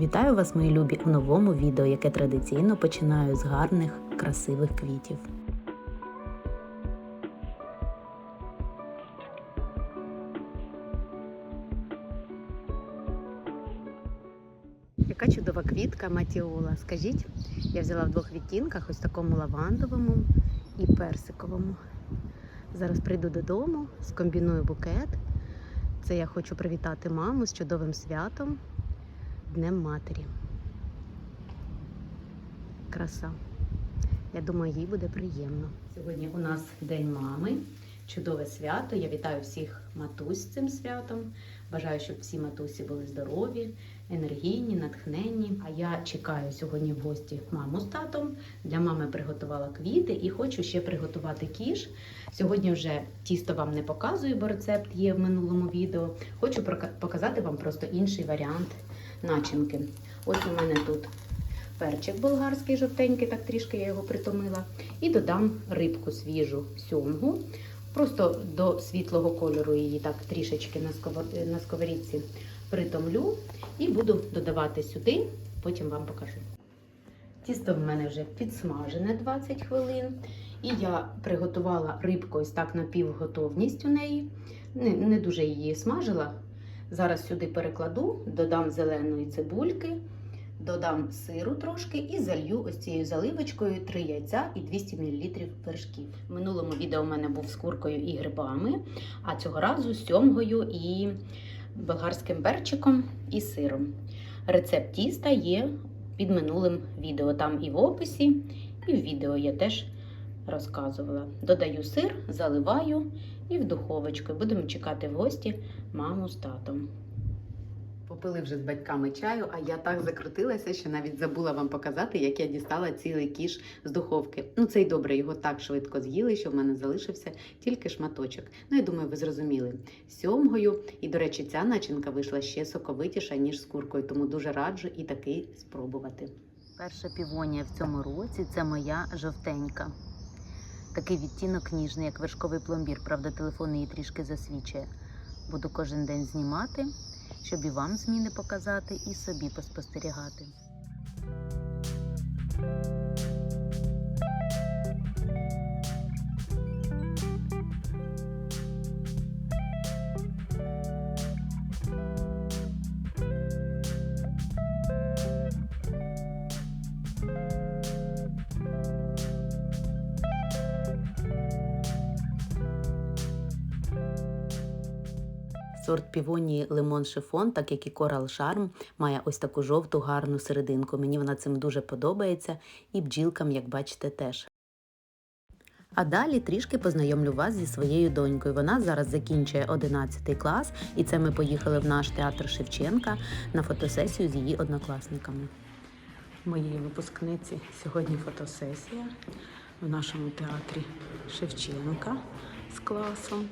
Вітаю вас, мої любі, у новому відео, яке традиційно починаю з гарних, красивих квітів. Яка чудова квітка матіола. Скажіть, я взяла в двох відтінках, ось такому лавандовому і персиковому. Зараз прийду додому, скомбіную букет. Це я хочу привітати маму з чудовим святом, Днем Матері. Краса. Я думаю, їй буде приємно. Сьогодні у нас День мами, чудове свято. Я вітаю всіх матусь цим святом. Бажаю, щоб всі матусі були здорові, енергійні, натхненні. А я чекаю сьогодні в гості маму з татом. Для мами приготувала квіти і хочу ще приготувати кіш. Сьогодні вже тісто вам не показую, бо рецепт є в минулому відео. Хочу показати вам просто інший варіант начинки. Ось у мене тут перчик болгарський жовтенький, так трішки я його притомила. І додам рибку свіжу сьомгу. Просто до світлого кольору її так трішечки на сковор- сковорідці притомлю і буду додавати сюди, потім вам покажу. Тісто в мене вже підсмажене 20 хвилин. І я приготувала рибку ось так на півготовність у неї. Не, не дуже її смажила. Зараз сюди перекладу, додам зеленої цибульки, додам сиру трошки і залью ось цією заливочкою 3 яйця і 200 мл вершків. В минулому відео у мене був з куркою і грибами, а цього разу з сьомгою і болгарським перчиком і сиром. Рецепт тіста є під минулим відео. Там і в описі, і в відео я теж розказувала. Додаю сир, заливаю і в духовочку. Будемо чекати в гості маму з татом. Попили вже з батьками чаю, а я так закрутилася, що навіть забула вам показати, як я дістала цілий кіш з духовки. Ну це й добре, його так швидко з'їли, що в мене залишився тільки шматочок. Ну я думаю, ви зрозуміли. Сьомгою, і до речі, ця начинка вийшла ще соковитіша, ніж з куркою, тому дуже раджу і таки спробувати. Перша півонія в цьому році це моя жовтенька. Такий відтінок ніжний, як вершковий пломбір. Правда, телефон її трішки засвічує. Буду кожен день знімати, щоб і вам зміни показати, і собі поспостерігати. Сорт півонії лимон шифон, так як і корал шарм, має ось таку жовту гарну серединку. Мені вона цим дуже подобається, і бджілкам, як бачите, теж. А далі трішки познайомлю вас зі своєю донькою. Вона зараз закінчує 11 клас, і це ми поїхали в наш театр Шевченка на фотосесію з її однокласниками. Моєї випускниці сьогодні фотосесія в нашому театрі Шевченка з класом.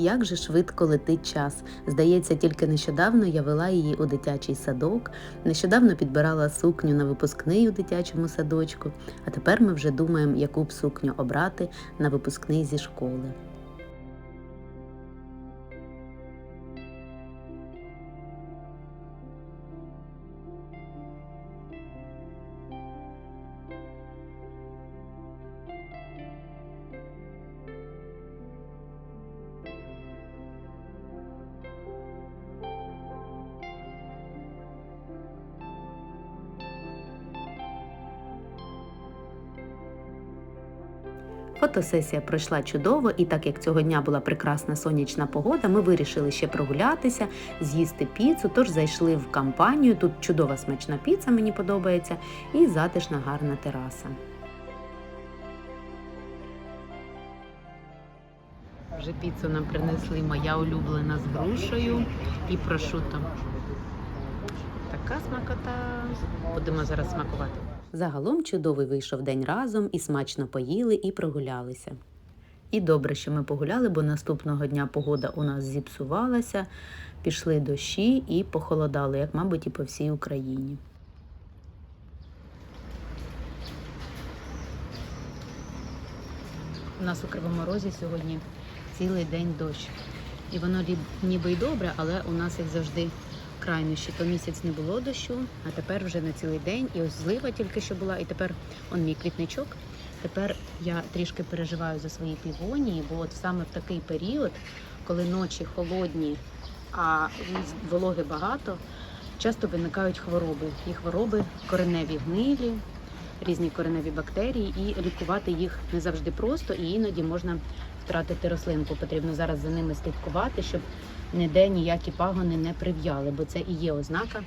Як же швидко летить час. Здається, тільки нещодавно я вела її у дитячий садок, нещодавно підбирала сукню на випускний у дитячому садочку, а тепер ми вже думаємо, яку б сукню обрати на випускний зі школи. Фотосесія пройшла чудово, і так як цього дня була прекрасна сонячна погода, ми вирішили ще прогулятися, з'їсти піцу. Тож зайшли в компанію. Тут чудова смачна піца, мені подобається, і затишна гарна тераса. Вже піцу нам принесли моя улюблена з грушею і прошутом. Така смакота. Будемо зараз смакувати. Загалом чудовий вийшов день разом і смачно поїли і прогулялися. І добре, що ми погуляли, бо наступного дня погода у нас зіпсувалася, пішли дощі і похолодало, як, мабуть, і по всій Україні. У нас у Кривому Розі сьогодні цілий день дощ. І воно ніби й добре, але у нас, як завжди, крайнощі. То місяць не було дощу, а тепер вже на цілий день. І ось злива тільки що була, і тепер он мій квітничок. Тепер я трішки переживаю за свої півонії, бо от саме в такий період, коли ночі холодні, а вологи багато, часто виникають хвороби. І хвороби кореневі гнилі, різні кореневі бактерії, і лікувати їх не завжди просто, і іноді можна втратити рослинку. Потрібно зараз за ними слідкувати, щоб ніде ніякі пагони не прив'яли, бо це і є ознака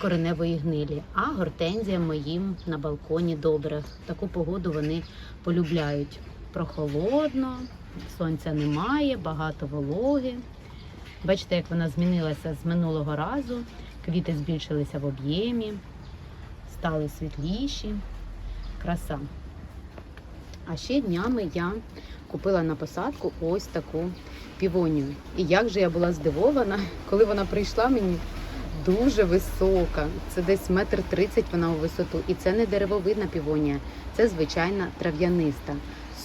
кореневої гнилі. А гортензіям моїм на балконі добре. Таку погоду вони полюбляють. Прохолодно, сонця немає, багато вологи. Бачите, як вона змінилася з минулого разу. Квіти збільшилися в об'ємі, стали світліші. Краса. А ще днями я купила на посадку ось таку півонію. І як же я була здивована, коли вона прийшла мені дуже висока. Це десь метр тридцять вона у висоту. І це не деревовидна півонія, це звичайна трав'яниста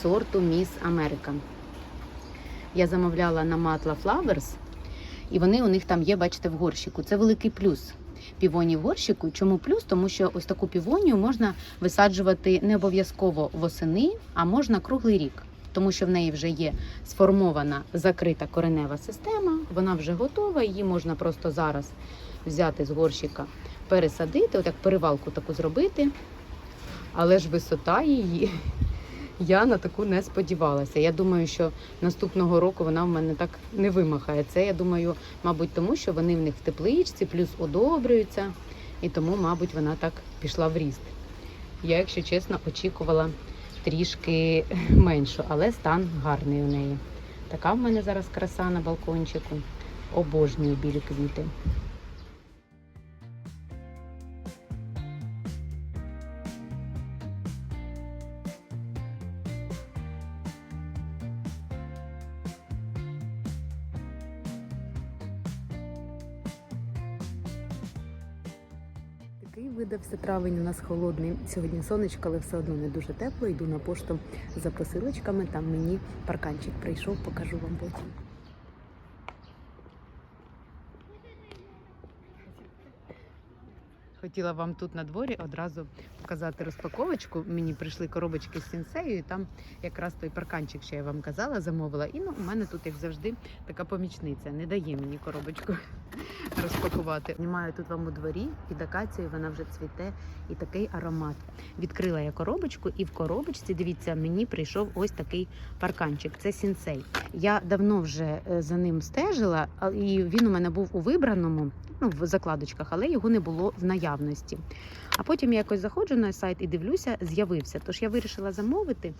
сорту Міс Америка. Я замовляла на Matla Flowers, і вони у них там є, бачите, в горщику. Це великий плюс. Півонії в горщику. Чому плюс? Тому що ось таку півонію можна висаджувати не обов'язково восени, а можна круглий рік. Тому що в неї вже є сформована закрита коренева система, вона вже готова, її можна просто зараз взяти з горщика, пересадити, отак перевалку таку зробити. Але ж висота її я на таку не сподівалася. Я думаю, що наступного року вона в мене так не вимахає. Це я думаю, мабуть, тому що вони в них в тепличці, плюс одобрюються, і тому, мабуть, вона так пішла в ріст. Я, якщо чесно, очікувала трішки меншу, але стан гарний у неї. Така в мене зараз краса на балкончику. Обожнюю білі квіти. Такий видався травень у нас холодний. Сьогодні сонечко, але все одно не дуже тепло. Йду на пошту за посилочками. Там мені парканчик прийшов, покажу вам потім. Хотіла вам тут на дворі одразу показати розпаковочку. Мені прийшли коробочки з сінсею, і там якраз той парканчик, що я вам казала, замовила. І ну, у мене тут, як завжди, така помічниця. Не дає мені коробочку розпакувати. Знімаю тут вам у дворі під акацією, вона вже цвіте і такий аромат. Відкрила я коробочку, і в коробочці, дивіться, мені прийшов ось такий парканчик. Це сінсей. Я давно вже е, за ним стежила, і він у мене був у вибраному, ну в закладочках, але його не було в наявності. А потім я якось заходжу на сайт і дивлюся, з'явився. Тож я вирішила замовити.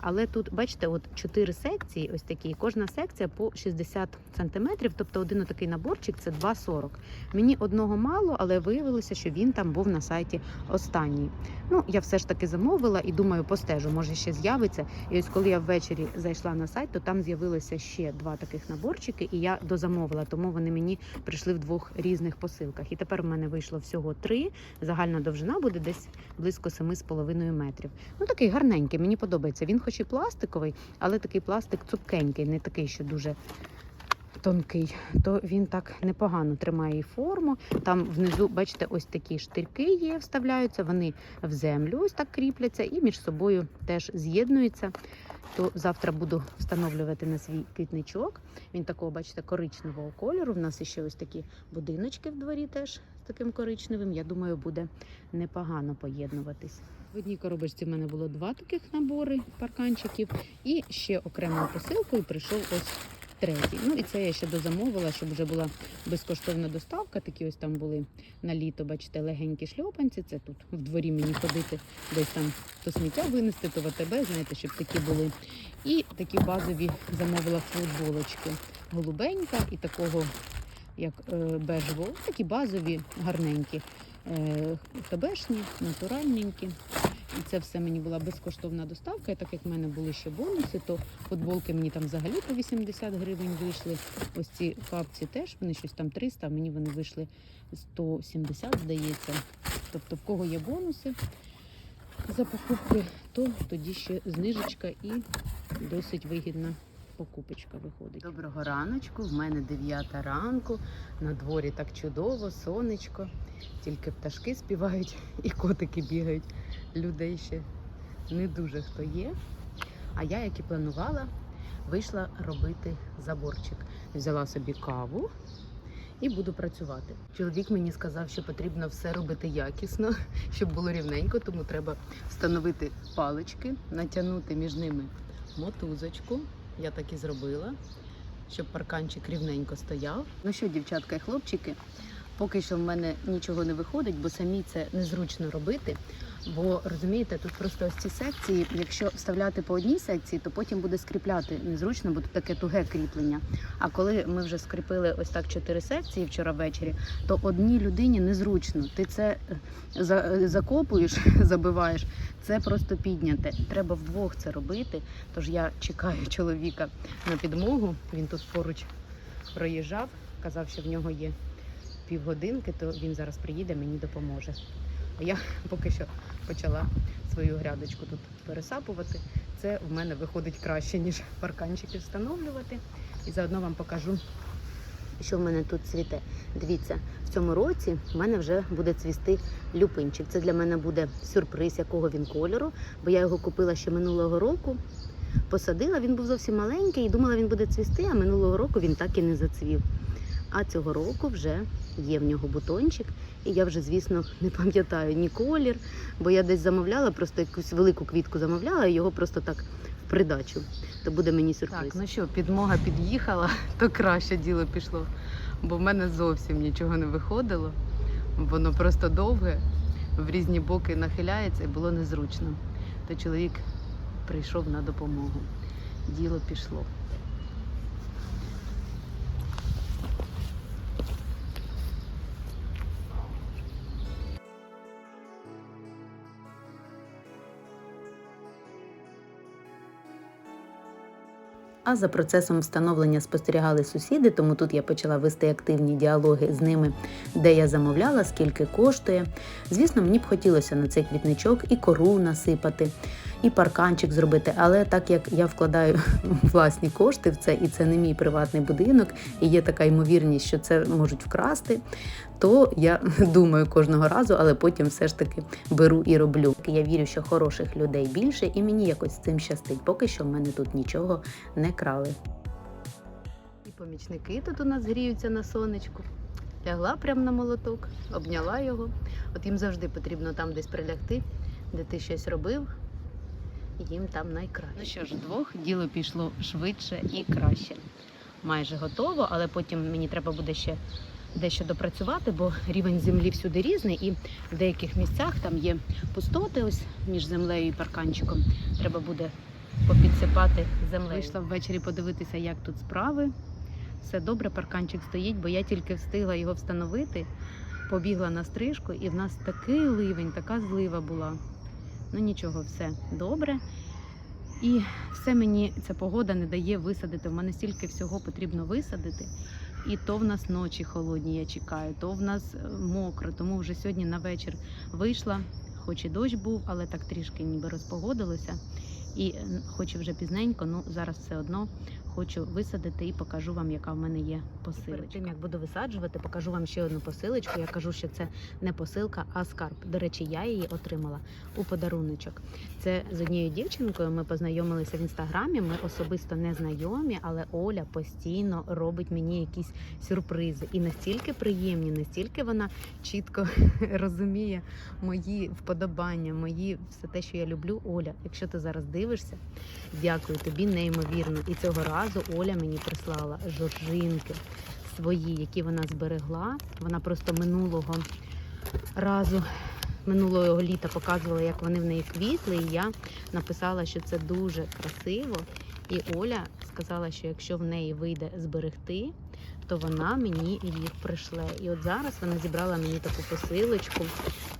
Але тут, бачите, от чотири секції, ось такі. Кожна секція по 60 сантиметрів, тобто один такий наборчик це 2,40. Мені одного мало, але виявилося, що він там був на сайті останній. Ну, я все ж таки замовила і думаю, постежу, може ще з'явиться. І ось коли я ввечері зайшла на сайт, то там з'явилося ще два таких наборчики, і я дозамовила, тому вони мені прийшли в двох різних посилках. І тепер в мене вийшло всього три. Загальна довжина буде десь близько 7,5 метрів. Ну такий гарненький, мені подобається. Він хоч і пластиковий, але такий пластик цупкенький, не такий, що дуже. Тонкий, то він так непогано тримає форму. Там внизу, бачите, ось такі штирки є, вставляються, вони в землю ось так кріпляться і між собою теж з'єднуються. То завтра буду встановлювати на свій квітничок. Він такого, бачите, коричневого кольору. У нас ще ось такі будиночки в дворі теж таким коричневим. Я думаю, буде непогано поєднуватись. В одній коробочці в мене було два таких набори парканчиків, і ще окремою посилкою прийшов ось третій. Ну і це я ще дозамовила, щоб вже була безкоштовна доставка. Такі ось там були на літо, бачите, легенькі шльопанці. Це тут в дворі мені ходити, десь там то сміття винести, то в АТБ, знаєте, щоб такі були. І такі базові замовила футболочки. Голубенька і такого, як е, бежевого, такі базові, гарненькі. Е, натуральненькі. І це все мені була безкоштовна доставка. І так як в мене були ще бонуси, то футболки мені там взагалі по 80 гривень вийшли. Ось ці капці теж, вони щось там 300, а мені вони вийшли 170, здається. Тобто, в кого є бонуси за покупки, то тоді ще знижечка і досить вигідна покупочка виходить. Доброго раночку, в мене 9 ранку. На дворі так чудово, сонечко. Тільки пташки співають і котики бігають. Людей ще не дуже хто є. А я, як і планувала, вийшла робити заборчик. Взяла собі каву і буду працювати. Чоловік мені сказав, що потрібно все робити якісно, щоб було рівненько, тому треба встановити палички, натягнути між ними мотузочку. Я так і зробила, щоб парканчик рівненько стояв. Ну що, дівчатка і хлопчики, поки що в мене нічого не виходить, бо самі це незручно робити. Бо розумієте, тут просто ось ці секції, якщо вставляти по одній секції, то потім буде скріпляти незручно, бо тут таке туге кріплення. А коли ми вже скріпили ось так чотири секції вчора ввечері, то одній людині незручно. Ти це е, е, закопуєш, забиваєш. Це просто підняте. Треба вдвох це робити. Тож я чекаю чоловіка на підмогу. Він тут поруч проїжджав, казав, що в нього є півгодинки, то він зараз приїде, мені допоможе. А я поки що почала свою грядочку тут пересапувати. Це в мене виходить краще, ніж парканчики встановлювати. І заодно вам покажу, що в мене тут цвіте. Дивіться, в цьому році в мене вже буде цвісти люпинчик. Це для мене буде сюрприз, якого він кольору, бо я його купила ще минулого року. Посадила, він був зовсім маленький і думала, він буде цвісти, а минулого року він так і не зацвів. А цього року вже є в нього бутончик, і я вже, звісно, не пам'ятаю ні колір, бо я десь замовляла, просто якусь велику квітку замовляла, і його просто так в придачу. То буде мені сюрприз. Так, ну що, підмога під'їхала, то краще діло пішло, бо в мене зовсім нічого не виходило. Воно просто довге, в різні боки нахиляється і було незручно. То чоловік прийшов на допомогу. Діло пішло. А за процесом встановлення спостерігали сусіди, тому тут я почала вести активні діалоги з ними, де я замовляла, скільки коштує. Звісно, мені б хотілося на цей квітничок і кору насипати, і парканчик зробити. Але так як я вкладаю власні кошти в це, і це не мій приватний будинок, і є така ймовірність, що це можуть вкрасти, то я думаю кожного разу, але потім все ж таки беру і роблю. Я вірю, що хороших людей більше, і мені якось з цим щастить. Поки що в мене тут нічого не крали. І помічники тут у нас гріються на сонечку. Лягла прямо на молоток, обняла його. От їм завжди потрібно там десь прилягти, де ти щось робив. Їм там найкраще. Ну що ж, двох діло пішло швидше і краще. Майже готово, але потім мені треба буде ще дещо допрацювати, бо рівень землі всюди різний, і в деяких місцях там є пустоти ось між землею і парканчиком. Треба буде попідсипати землею. Вийшла ввечері подивитися, як тут справи. Все добре, парканчик стоїть, бо я тільки встигла його встановити, побігла на стрижку, і в нас такий ливень, така злива була. Ну нічого, все добре. І все мені ця погода не дає висадити. В мене стільки всього потрібно висадити. І то в нас ночі холодні, я чекаю, то в нас е, мокро. Тому вже сьогодні на вечір вийшла, хоч і дощ був, але так трішки ніби розпогодилося. І хоч і вже пізненько, ну зараз все одно хочу висадити і покажу вам, яка в мене є посилочка. Перед тим як буду висаджувати, покажу вам ще одну посилочку. Я кажу, що це не посилка, а скарб. До речі, я її отримала у подаруночок. Це з однією дівчинкою. Ми познайомилися в інстаграмі. Ми особисто не знайомі, але Оля постійно робить мені якісь сюрпризи. І настільки приємні, настільки вона чітко розуміє мої вподобання, мої все те, що я люблю. Оля, якщо ти зараз дивишся, дякую тобі неймовірно. І цього разу Оля мені прислала жоржинки свої, які вона зберегла. Вона просто минулого разу. Минулого літа показувала, як вони в неї квітли, і я написала, що це дуже красиво. І Оля сказала, що якщо в неї вийде зберегти, то вона мені їх пришле. І от зараз вона зібрала мені таку посилочку.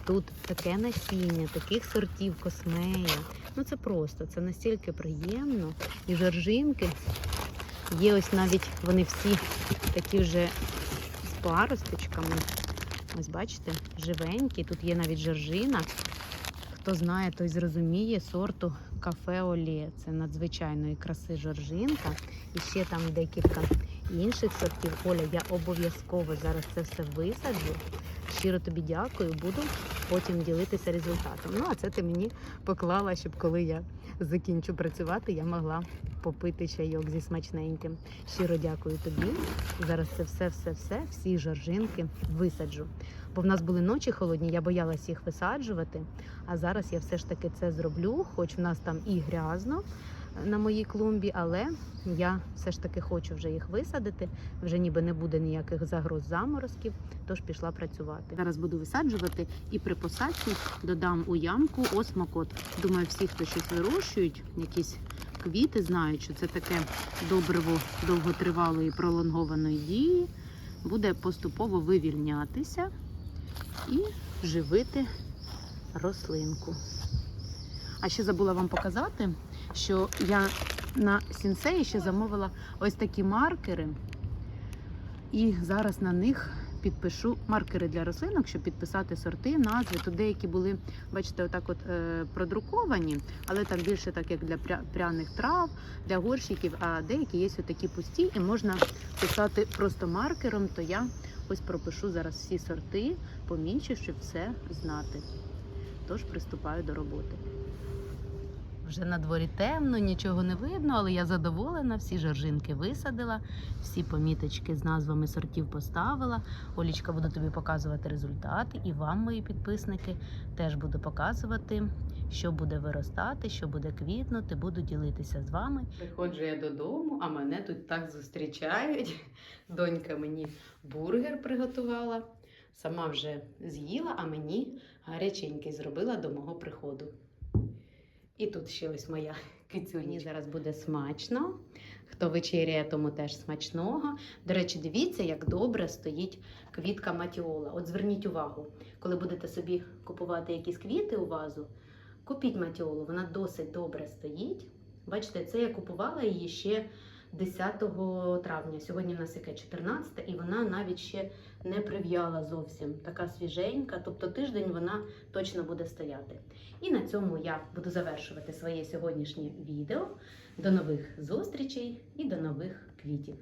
Тут таке насіння, таких сортів космея. Ну це просто, це настільки приємно. І жоржинки є ось навіть вони всі такі вже з паросточками. Ось бачите, живенькі. Тут є навіть жоржина. Хто знає, той зрозуміє сорту кафе Олє. Це надзвичайної краси жоржинка. І ще там декілька інших сортів. Оля, я обов'язково зараз це все висаджу. Щиро тобі дякую, буду потім ділитися результатом. Ну, а це ти мені поклала, щоб коли я закінчу працювати, я могла попити чайок зі смачненьким. Щиро дякую тобі. Зараз це все, все, все, всі жоржинки висаджу. Бо в нас були ночі холодні, я боялась їх висаджувати. А зараз я все ж таки це зроблю, хоч в нас там і грязно на моїй клумбі, але я все ж таки хочу вже їх висадити. Вже ніби не буде ніяких загроз заморозків, тож пішла працювати. Зараз буду висаджувати і при посадці додам у ямку осмокот. Думаю, всі, хто щось вирощують, якісь квіти, знають, що це таке добриво довготривалої пролонгованої дії, буде поступово вивільнятися і живити рослинку. А ще забула вам показати, що я на сінсеї ще замовила ось такі маркери. І зараз на них підпишу маркери для рослинок, щоб підписати сорти, назви. Тут деякі були, бачите, отак от е, продруковані, але там більше так як для пряних трав, для горщиків, а деякі є такі пусті, і можна писати просто маркером, то я ось пропишу зараз всі сорти, помічу, щоб все знати. Тож приступаю до роботи. Вже на дворі темно, нічого не видно, але я задоволена. Всі жоржинки висадила, всі поміточки з назвами сортів поставила. Олічка буду тобі показувати результати, і вам, мої підписники, теж буду показувати, що буде виростати, що буде квітнути. Буду ділитися з вами. Приходжу я додому, а мене тут так зустрічають. Донька мені бургер приготувала. Сама вже з'їла, а мені гаряченький зробила до мого приходу. І тут ще ось моя кицюні. Зараз буде смачно. Хто вечеряє, тому теж смачного. До речі, дивіться, як добре стоїть квітка матіола. От зверніть увагу, коли будете собі купувати якісь квіти у вазу, купіть матіолу, вона досить добре стоїть. Бачите, це я купувала її ще 10 травня. Сьогодні в нас яке 14, і вона навіть ще не прив'яла зовсім. Така свіженька, тобто тиждень вона точно буде стояти. І на цьому я буду завершувати своє сьогоднішнє відео. До нових зустрічей і до нових квітів.